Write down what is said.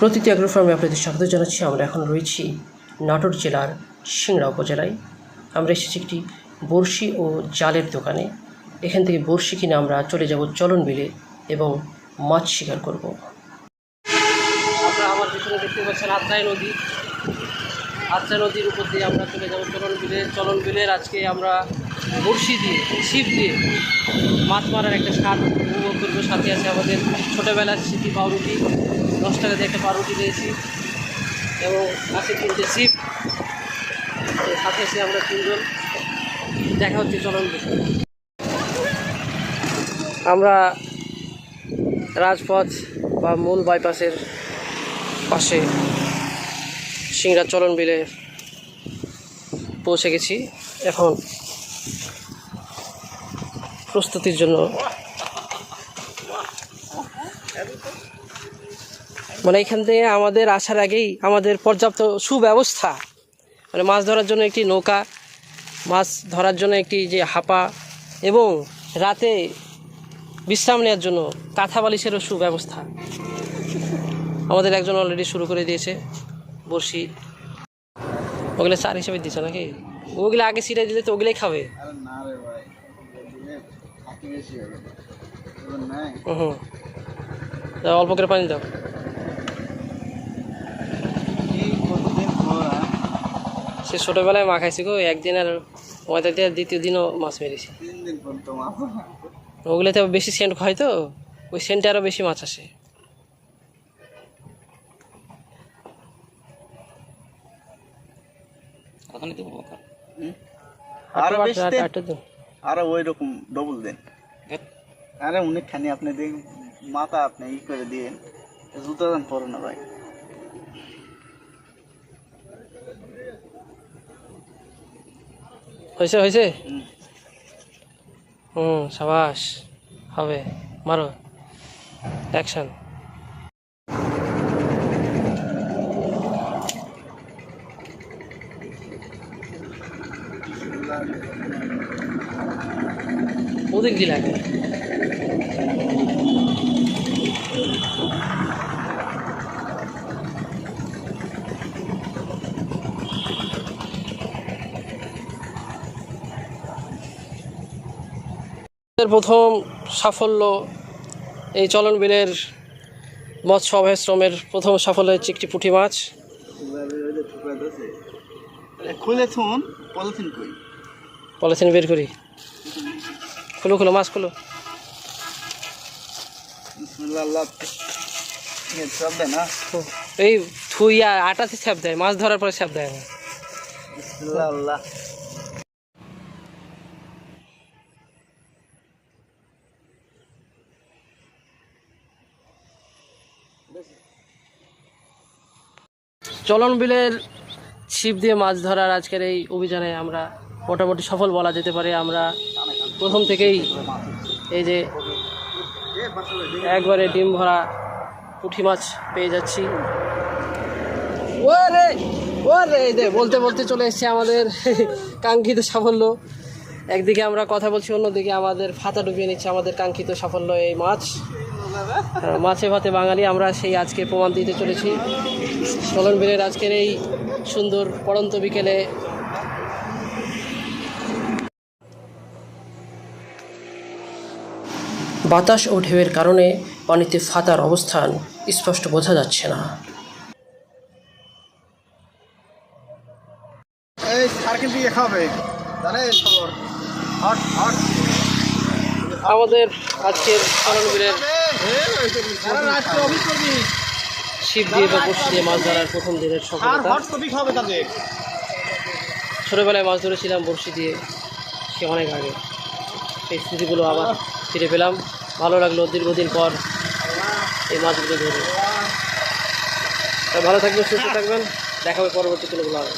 প্রতিটি অ্যাগ্রো ফার্মে আপনাদের স্বাগত জানাচ্ছি। আমরা এখন রয়েছি নাটোর জেলার সিংড়া উপজেলায়। আমরা এসেছি একটি বড়শি ও জালের দোকানে। এখান থেকে বড়শি কিনে আমরা চলে যাব চলন বিলে এবং মাছ শিকার করব। আমরা আমার পিছনে দেখতে পাচ্ছেন আত্রাই নদী। আত্রাই নদীর উপর দিয়ে আমরা চলে যাব চলন বিলে। চলন বিলের আজকে আমরা বড়শি দিয়ে, ছিপ দিয়ে মাছ মারার একটা স্বাদ উপভোগ করব। সাথে আছে আমাদের ছোটোবেলার স্মৃতি পাউরুটি। দশ টাকা দিয়ে একটা পাউরুটি দিয়েছি এবং আছে তিনটে তো সাথে আছে আমরা তিনজন দেখা হচ্ছে, চলন আমরা রাজপথ বা মূল বাইপাসের পাশে সিংড়া চলন বিলে পৌঁছে গেছি। এখন প্রস্তুতির জন্য মানে এখান থেকে আমাদের আসার আগেই আমাদের পর্যাপ্ত সুব্যবস্থা। মানে মাছ ধরার জন্য একটি নৌকা মাছ ধরার জন্য একটি যে হাপা এবং রাতে বিশ্রাম নেওয়ার জন্য কাঁথা বালিশেরও সুব্যবস্থা। আমাদের একজন অলরেডি শুরু করে দিয়েছে বড়শি। ওগুলো চার হিসেবে দিচ্ছে নাকি? ওগুলো আগে ছিটাই দিলে তো ওগুলোই খাবে। হুম অল্প করে পানি দাও এই কতদিন পর আ? সে ছোটোবেলায় মা খাইছি গো একদিন আর ময়দা দিয়ে দ্বিতীয় দিনও মাছ মেরেছি। তিন তো ওগুলোতে বেশি সেন্ট হয় তো ওই সেন্টে আরও বেশি মাছ আসে। হুম? আরও ওই রকম ডবল দেন। আরে অনেকখানি আপনি দেখ মাথা আপনি ই করে দিয়ে জুতো দেন পরে না ভাই। হয়েছে হয়েছে? হুম। সাবাস। হবে মারো। অ্যাকশন। ওদিক দিয়ে লাগে? প্রথম সাফল্য এই চলন বিলের মৎস্য অভয়াশ্রমের প্রথম সাফল্য হচ্ছে একটি পুঁটি মাছ। খুলে থুন পলিথিন কই পলিথিন বের করি। খুলো খুলো মাছ খুলো। এই থুইয়া আটাতে ছ্যাপ দেয় মাছ ধরার পরে ছ্যাপ দেয় না। চলন বিলের ছিপ দিয়ে মাছ ধরার আজকের এই অভিযানে আমরা মোটামুটি সফল বলা যেতে পারে। আমরা প্রথম থেকেই এই যে একবারে ডিম ভরা পুঁটি মাছ পেয়ে যাচ্ছি। ওরে ওরে, এই বলতে বলতে চলে এসছে আমাদের কাঙ্ক্ষিত সাফল্য। একদিকে আমরা কথা বলছি, অন্যদিকে আমাদের ফাতা ডুবিয়ে নিচ্ছে আমাদের কাঙ্ক্ষিত সাফল্য এই মাছ। মাছে ভাতে বাঙালি আমরা সেই আজকে প্রমাণ দিতে চলেছি। বিলের আজকের এই সুন্দর পড়ন্ত বিকেলে। বাতাস ও ঢেউয়ের কারণে পানিতে ফাতার অবস্থান স্পষ্ট বোঝা যাচ্ছে না। আমাদের আজকের বিলের শিব দিয়ে বা বসি দিয়ে মাছ ধরার প্রথম দিনের সফলতা। ছোটোবেলায় মাছ ধরেছিলাম বড়শি দিয়ে সে অনেক আগে। সেই স্মৃতিগুলো আবার ফিরে পেলাম। ভালো লাগল দীর্ঘদিন পর এই মাছগুলো ধরে। ভালো থাকবেন সুস্থ থাকবেন। দেখা হবে পরবর্তী কোনো ব্লগে।